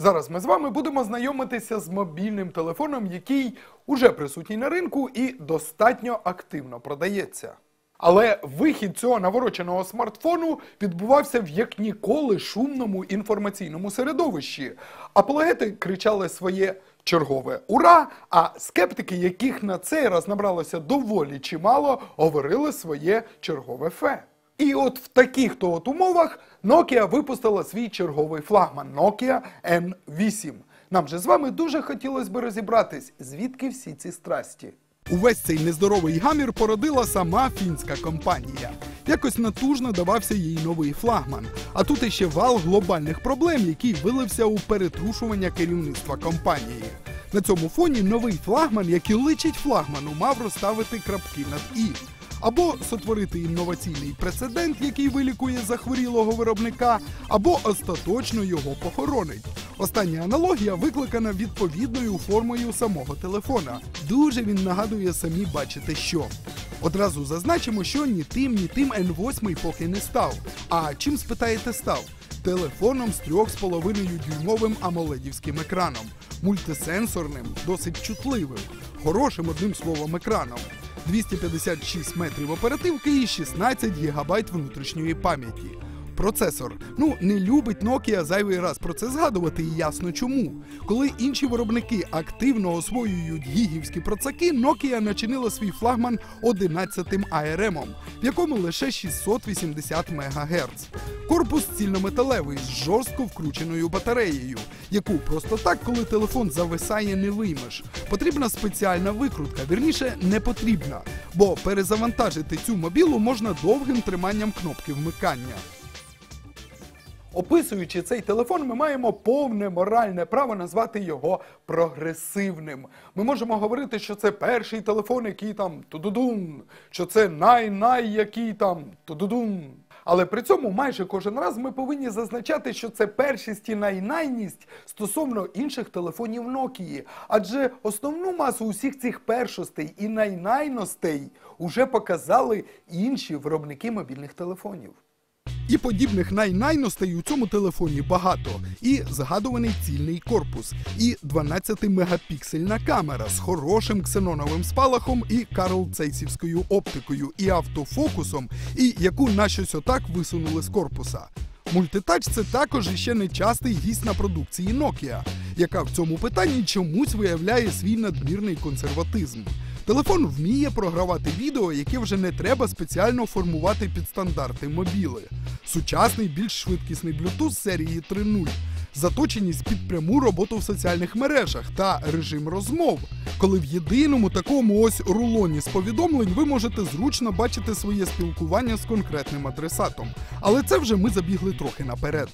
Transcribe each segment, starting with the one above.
Зараз ми з вами будемо знайомитися з мобільним телефоном, який уже присутній на ринку і достатньо активно продається. Але вихід цього навороченого смартфону відбувався в як ніколи шумному інформаційному середовищі. Апологети кричали своє чергове ура! А скептики, яких на цей раз набралося доволі чимало, говорили своє чергове фе. І от в таких то от умовах Nokia випустила свій черговий флагман Nokia N8. Нам же з вами дуже хотілося би розібратись, звідки всі ці страсті. Увесь цей нездоровий гамір породила сама фінська компанія. Якось натужно давався їй новий флагман. А тут іще вал глобальних проблем, який вилився у перетрушування керівництва компанії. На цьому фоні новий флагман, як і личить флагману, мав розставити крапки над і. Або сотворити інноваційний прецедент, який вилікує захворілого виробника, або остаточно його похоронить. Остання аналогія викликана відповідною формою самого телефона. Дуже він нагадує самі бачите що. Одразу зазначимо, що ні тим, ні тим N8 поки не став. А чим спитаєте став? Телефоном з 3,5 дюймовим амоледівським екраном, мультисенсорним, досить чутливим, хорошим одним словом екраном. 256 метрів оперативки і 16 ГБ внутрішньої пам'яті. Процесор. Ну, не любить Nokia зайвий раз про це згадувати, і ясно чому. Коли інші виробники активно освоюють гігівські процаки, Nokia начинила свій флагман 11-м ARM, в якому лише 680 МГц. Корпус цільнометалевий з жорстко вкрученою батареєю, яку просто так, коли телефон зависає, не виймеш. Потрібна спеціальна викрутка, вірніше не потрібна, бо перезавантажити цю мобілу можна довгим триманням кнопки вмикання. Описуючи цей телефон, ми маємо повне моральне право назвати його прогресивним. Ми можемо говорити, що це перший телефон, який там тудудун, що це най-най, який там тудудун. Але при цьому майже кожен раз ми повинні зазначати, що це першість і найнайність стосовно інших телефонів Nokia. Адже основну масу усіх цих першостей і найнайностей уже показали інші виробники мобільних телефонів. І подібних найнайностей у цьому телефоні багато. І згадуваний цільний корпус, і 12-мегапіксельна камера з хорошим ксеноновим спалахом і Карлцейсівською оптикою, і автофокусом, і яку на щось отак висунули з корпуса. Мультитач це також іще нечастий гість на продукції Nokia, яка в цьому питанні чомусь виявляє свій надмірний консерватизм. Телефон вміє програвати відео, яке вже не треба спеціально формувати під стандарти мобіли. Сучасний більш швидкісний Bluetooth серії 3.0, заточеність під пряму роботу в соціальних мережах та режим розмов, коли в єдиному такому ось рулоні з повідомлень ви можете зручно бачити своє спілкування з конкретним адресатом. Але це вже ми забігли трохи наперед.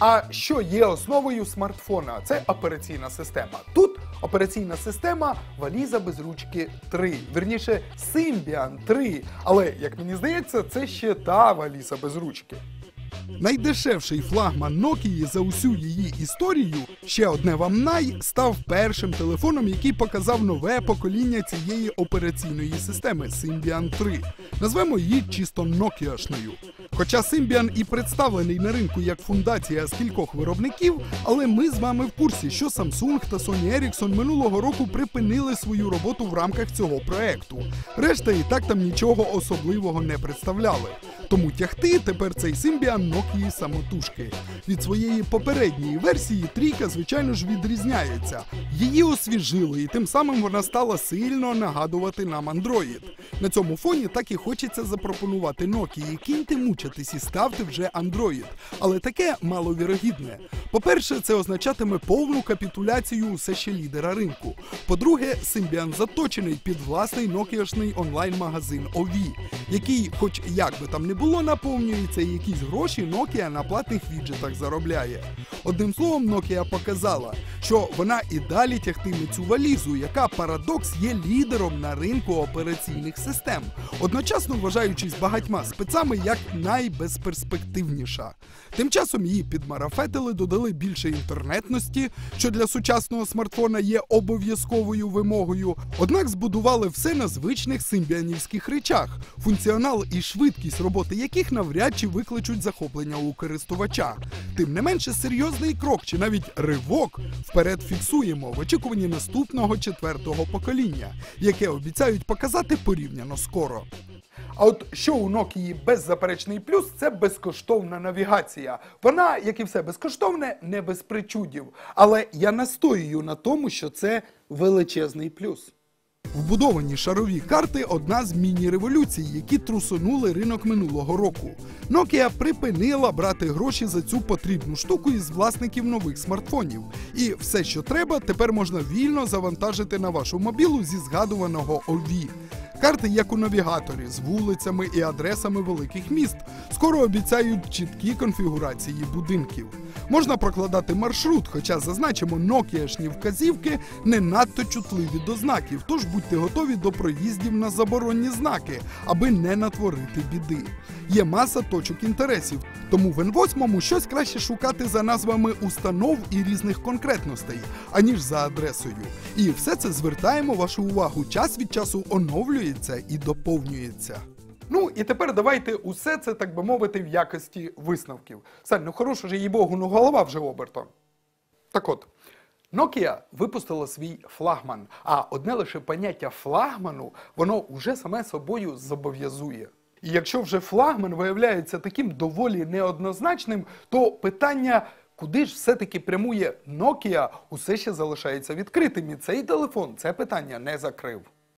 А що є основою смартфона? Це операційна система. Тут операційна система валіза без ручки 3, вірніше Symbian 3. Але як мені здається, це ще та валіза без ручки. Найдешевший флагман Nokia за усю її історію, ще одне вам най, став першим телефоном, який показав нове покоління цієї операційної системи Symbian 3. Назвемо її чисто Nokia-шною. Хоча Symbian і представлений на ринку як фундація з кількох виробників, але ми з вами в курсі, що Samsung та Sony Ericsson минулого року припинили свою роботу в рамках цього проекту. Решта і так там нічого особливого не представляли. Тому тягти тепер цей Symbian Nokia самотужки. Від своєї попередньої версії трійка, звичайно ж, відрізняється. Її освіжили, і тим самим вона стала сильно нагадувати нам Android. На цьому фоні так і хочеться запропонувати Nokia. Кіньте мучитись і ставте вже Android. Але таке маловірогідне. По-перше, це означатиме повну капітуляцію усе ще лідера ринку. По-друге, Symbian заточений під власний Nokia-шний онлайн-магазин OV, який, хоч як би там не було, наповнюється якісь гроші Nokia на платних віджитах заробляє. Одним словом, Nokia показала, що вона і далі тягтиме цю валізу, яка парадокс є лідером на ринку операційних систем, одночасно вважаючись багатьма спецами як найбезперспективніша. Тим часом її підмарафетили, додали більше інтернетності, що для сучасного смартфона є обов'язковою вимогою. Однак збудували все на звичних симбіанівських речах, функціонал і швидкість роботи яких навряд чи викличуть захоплення у користувача. Тим не менше, серйозний крок чи навіть ривок вперед фіксуємо в очікуванні наступного четвертого покоління, яке обіцяють показати порівняно скоро. А от що у Nokia беззаперечний плюс це безкоштовна навігація. Вона, як і все безкоштовне, не без причудів. Але я настоюю на тому, що це величезний плюс. Вбудовані шарові карти одна з міні-революцій, які трусонули ринок минулого року. Nokia припинила брати гроші за цю потрібну штуку із власників нових смартфонів. І все, що треба, тепер можна вільно завантажити на вашу мобілу зі згадуваного OV. Карти, як у навігаторі, з вулицями і адресами великих міст, скоро обіцяють чіткі конфігурації будинків. Можна прокладати маршрут, хоча зазначимо, нокіашні вказівки не надто чутливі до знаків, тож будьте готові до проїздів на заборонні знаки, аби не натворити біди. Є маса точок інтересів, тому в N8 щось краще шукати за назвами установ і різних конкретностей, аніж за адресою. І все це звертаємо вашу увагу. Час від часу оновлюється і доповнюється. Ну і тепер давайте усе це, так би мовити, в якості висновків. Сань, ну хорош же їй богу, ну голова вже обертом. Так от, Nokia випустила свій флагман, а одне лише поняття флагману, воно уже саме собою зобов'язує. І якщо вже флагман виявляється таким доволі неоднозначним, то питання, куди ж все-таки прямує Nokia, усе ще залишається відкритим. І цей телефон це питання не закрив.